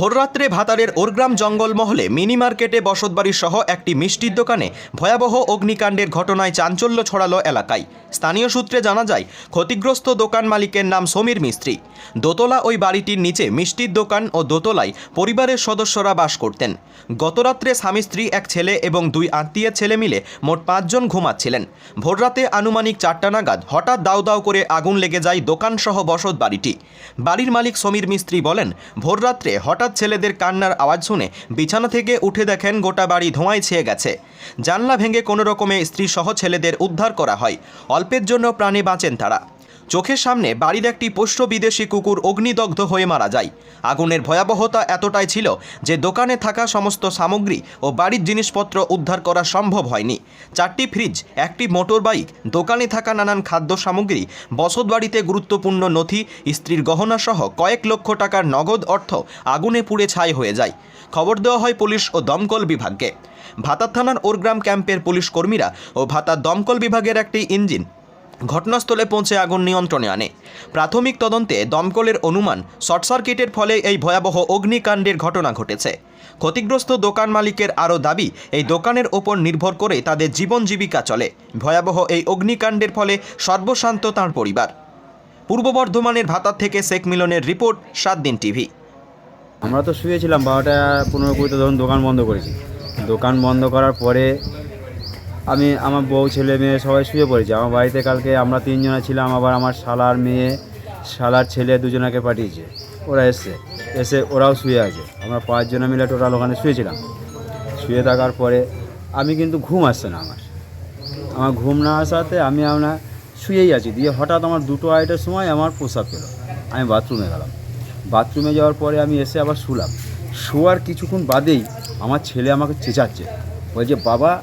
ভোররাত্রে ভাতারের Orgram জঙ্গলমহলে mini মার্কেটে বসতবাড়ি সহ একটি মিষ্টির দোকানে ভয়াবহ অগ্নিকাণ্ডের ঘটনায় চাঞ্চল্য ছড়ালো এলাকায়। স্থানীয় সূত্রে জানা যায়, ক্ষতিগ্রস্ত দোকান মালিকের নাম সমীর মিস্ত্রি। দোতলা ওই বাড়িটির নিচে মিষ্টির দোকান ও দোতলায় পরিবারের সদস্যরা বাস করতেন। গতরাত্রে স্বামী স্ত্রী, এক ছেলে এবং দুই আত্মীয়ের ছেলে মিলে মোট পাঁচজন ঘুমাচ্ছিলেন। ভোররাতে আনুমানিক চারটা নাগাদ হঠাৎ দাউ দাউ করে আগুন লেগে যায় দোকানসহ বসত বাড়িটি বাড়ির মালিক সমীর মিস্ত্রি বলেন, ভোররাত্রে হঠাৎ ছেলেদের কান্নার আওয়াজ শুনে বিছানা থেকে উঠে দেখেন গোটা বাড়ি ধোঁয়ায় ছেয়ে গেছে। জানলা ভেঙে কোনো রকমে স্ত্রীসহ ছেলেদের উদ্ধার করা হয়। অল্পের জন্য প্রাণে বাঁচেন তারা। চোখের সামনে বাড়ির একটি পোষ্য বিদেশি কুকুর অগ্নিদগ্ধ হয়ে মারা যায়। আগুনের ভয়াবহতা এতটাই ছিল যে দোকানে থাকা সমস্ত সামগ্রী ও বাড়ির জিনিসপত্র উদ্ধার করা সম্ভব হয়নি। চারটি ফ্রিজ, একটি মোটর বাইক দোকানে থাকা নানান খাদ্য সামগ্রী, বসতবাড়িতে গুরুত্বপূর্ণ নথি, স্ত্রীর গহনা সহ কয়েক লক্ষ টাকার নগদ অর্থ আগুনে পুড়ে ছাই হয়ে যায়। খবর দেওয়া হয় পুলিশ ও দমকল বিভাগকে। ভাতার থানার ওরগ্রাম ক্যাম্পের পুলিশ কর্মীরা ও ভাতার দমকল বিভাগের একটি ইঞ্জিন ঘটনাস্থলে পৌঁছে আগুন নিয়ন্ত্রণে আনে। প্রাথমিক তদন্তে দমকলের অনুমান, শর্ট সার্কিটের ফলে এই ভয়াবহ অগ্নিকাণ্ডের ঘটনা ঘটেছে। ক্ষতিগ্রস্ত দোকান মালিকের আরও দাবি, এই দোকানের ওপর নির্ভর করে তাদের জীবন জীবিকা চলে। ভয়াবহ এই অগ্নিকাণ্ডের ফলে সর্বশান্ত তাঁর পরিবার। পূর্ব বর্ধমানের ভাতার থেকে শেখ মিলনের রিপোর্ট, সাত দিন টিভি। আমরা তো শুয়েছিলাম, বারোটা পনেরো কুড়িতে ধরুন দোকান বন্ধ করেছি। দোকান বন্ধ করার পরে আমি আমার বউ, ছেলে, মেয়ে সবাই শুয়ে পড়েছি। আমার বাড়িতে কালকে আমরা তিনজনা ছিলাম, আবার আমার শালার মেয়ে, শালার ছেলে দুজনাকে পাঠিয়েছে। ওরা এসছে। এসে ওরাও শুয়ে আছে। আমরা পাঁচজনে মিলে টোটাল ওখানে শুয়েছিলাম। শুয়ে থাকার পরে আমি কিন্তু ঘুম আসছে না আমার। আমার ঘুম না আসাতে আমি আমরা শুয়েই আছি। দিয়ে হঠাৎ আমার দুটো আড়াইটার সময় আমার প্রস্রাব পেল। আমি বাথরুমে গেলাম। বাথরুমে যাওয়ার পরে আমি এসে আবার শুলাম। শোয়ার কিছুক্ষণ বাদেই আমার ছেলে আমাকে চেঁচাচ্ছে। বলছে, বাবা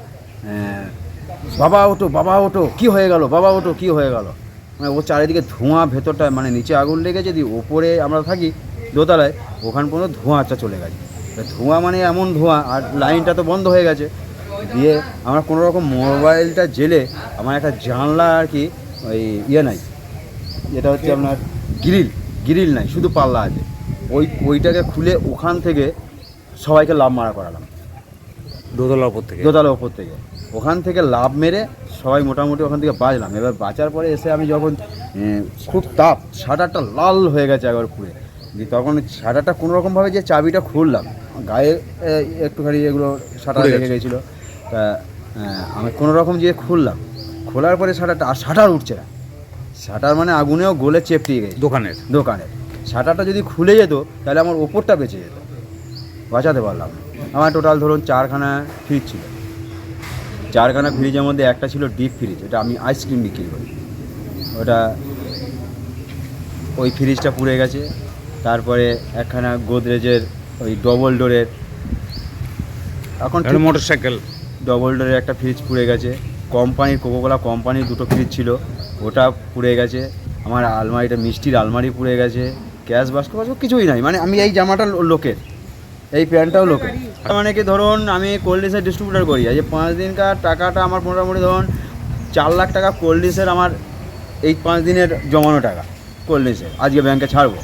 বাবা ওটো বাবা ওটো কি হয়ে গেল? বাবা ওটো কি হয়ে গেল? মানে ও চারিদিকে ধোঁয়া ভেতরটা মানে নিচে আগুন লেগে যদি ওপরে আমরা থাকি, দোতলায়, ওখান পর্যন্ত ধোঁয়াটা চলে গেছে। ধোঁয়া মানে এমন ধোঁয়া, আর লাইনটা তো বন্ধ হয়ে গেছে। দিয়ে আমরা কোনো রকম মোবাইলটা জেলে আমার একটা জানলা আর কি, ওই ইয়ে নাই। যেটা হচ্ছে আপনার গ্রিল গ্রিল নাই, শুধু পাল্লা আছে। ওই, ওইটাকে খুলে ওখান থেকে সবাইকে লাভ মারা করালাম। দোতলার উপর থেকে। দোতলার ওপর থেকে। ওখান থেকে লাভ মেরে সবাই মোটামুটি ওখান থেকে বাঁচলাম। এবার বাঁচার পরে এসে আমি যখন খুব তাপ শাটারটা লাল হয়ে গেছে একবার পুড়ে। দিয়ে তখন শাটারটা কোনো রকমভাবে যে চাবিটা খুললাম গায়ে একটুখানি এগুলো শাটার লেগে গেছিল। তা আমি কোনো রকম যে খুললাম খোলার পরে শাটারটা আর শাটার উঠছে না। শাটার মানে আগুনেও গোলে চেপটিয়ে গেছে। দোকানের। দোকানের। শাটারটা যদি খুলে যেত তাহলে আমার ওপরটা বেঁচে যেত। বাঁচাতে পারলাম না। আমার টোটাল ধরুন চারখানা ফ্রিজ ছিল। চারখানা ফ্রিজের মধ্যে একটা ছিল ডিপ ফ্রিজ ওটা আমি আইসক্রিম বিক্রি করি। ওটা ওই ফ্রিজটা পুড়ে গেছে তারপরে একখানা গোদরেজের ওই ডবল ডোরের এখন মোটর সাইকেল ডবল ডোরের একটা ফ্রিজ পুড়ে গেছে। কোম্পানির কোকোকোলা কোম্পানির দুটো ফ্রিজ ছিল ওটা পুড়ে গেছে। আমার আলমারিটা মিষ্টির আলমারি পুড়ে গেছে। বাস্ক বাস্ক কিছুই নাই। মানে আমি এই জামাটা লোকের। এই প্যান্টটাও লোকের মানে কি ধরুন, আমি কোল্ড ড্রিঙ্কসের ডিস্ট্রিবিউটার করি যে পাঁচ দিনকার টাকাটা আমার মোটামুটি ধরুন চার লাখ টাকা কোল্ড ড্রিঙ্কসের আমার এই পাঁচ দিনের জমানো টাকা কোল্ড ড্রিঙ্কসের আজকে ব্যাংকে ছাড়বো।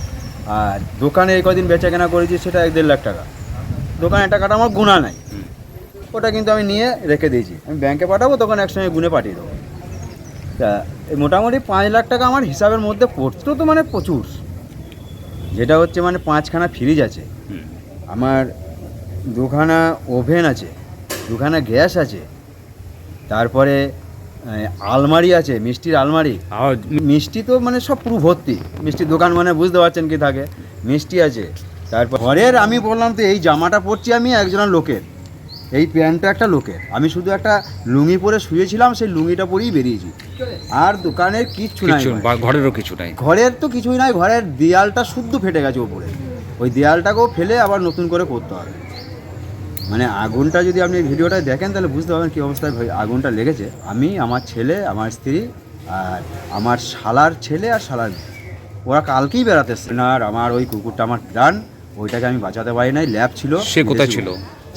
আর দোকানে এই কদিন বেচা কেনা করেছি, সেটা এক দেড় লাখ টাকা। দোকানের টাকাটা আমার গুণা নাই। ওটা কিন্তু আমি নিয়ে রেখে দিয়েছি। আমি ব্যাংকে পাঠাবো, তখন একসঙ্গে গুনে পাঠিয়ে দেবো। তা মোটামুটি পাঁচ লাখ টাকা আমার হিসাবের মধ্যে পড়তো তো মানে প্রচুর। যেটা হচ্ছে মানে পাঁচখানা ফ্রিজ আছে। আমার দুখানা ওভেন আছে দুখানা গ্যাস আছে তারপরে আলমারি আছে মিষ্টির আলমারি। মিষ্টি তো মানে সব পুরো ভর্তি। মিষ্টির দোকান মানে বুঝতে পারছেন কি থাকে। মিষ্টি আছে তারপর ঘরের আমি বললাম তো এই জামাটা পরছি আমি একজনের লোকের। এই প্যান্টটা একটা লোকের। আমি শুধু একটা লুঙ্গি পরে শুয়েছিলাম সেই লুঙ্গিটা পরেই বেরিয়েছি। আর দোকানের কিচ্ছু নাই ঘরেরও কিছু নাই। ঘরের তো কিছুই নাই ঘরের দেয়ালটা শুদ্ধ ফেটে গেছে ওপরে। ওই দেয়ালটাকেও ফেলে আবার নতুন করে করতে হবে। মানে আগুনটা যদি আপনি ভিডিওটা দেখেন তাহলে বুঝতে পারবেন কী অবস্থায় আগুনটা লেগেছে। আমি আমার ছেলে আমার স্ত্রী আর আমার শালার ছেলে আর শালার। ওরা কালকেই বেড়াতে এসছে। না আর আমার ওই কুকুরটা আমার প্রাণ। ওইটাকে আমি বাঁচাতে পারি নাই ল্যাব ছিল সে কোথায় ছিল?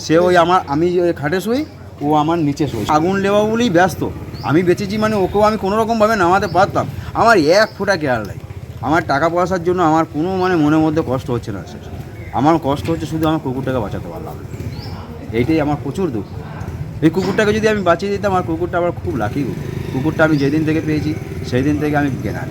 সে ওই আমার আমি ওই খাটে শুই ও আমার নিচে শুই আগুন লেওয়া বলেই ব্যস্ত। আমি বেঁচেছি মানে ওকেও আমি কোনো রকমভাবে নামাতে পারতাম। আমার এক ফোঁটা কেয়ার নাই। আমার টাকা পয়সার জন্য আমার কোনো মানে মনের মধ্যে কষ্ট হচ্ছে না সে আমার কষ্ট হচ্ছে শুধু আমার কুকুরটাকে বাঁচাতে পারলাম। না এইটাই আমার প্রচুর দুঃখ। এই কুকুরটাকে যদি আমি বাঁচিয়ে দিতাম, আমার কুকুরটা আমার খুব লাকি কুকুরটা আমি যেদিন থেকে পেয়েছি সেই দিন থেকে আমি জ্ঞান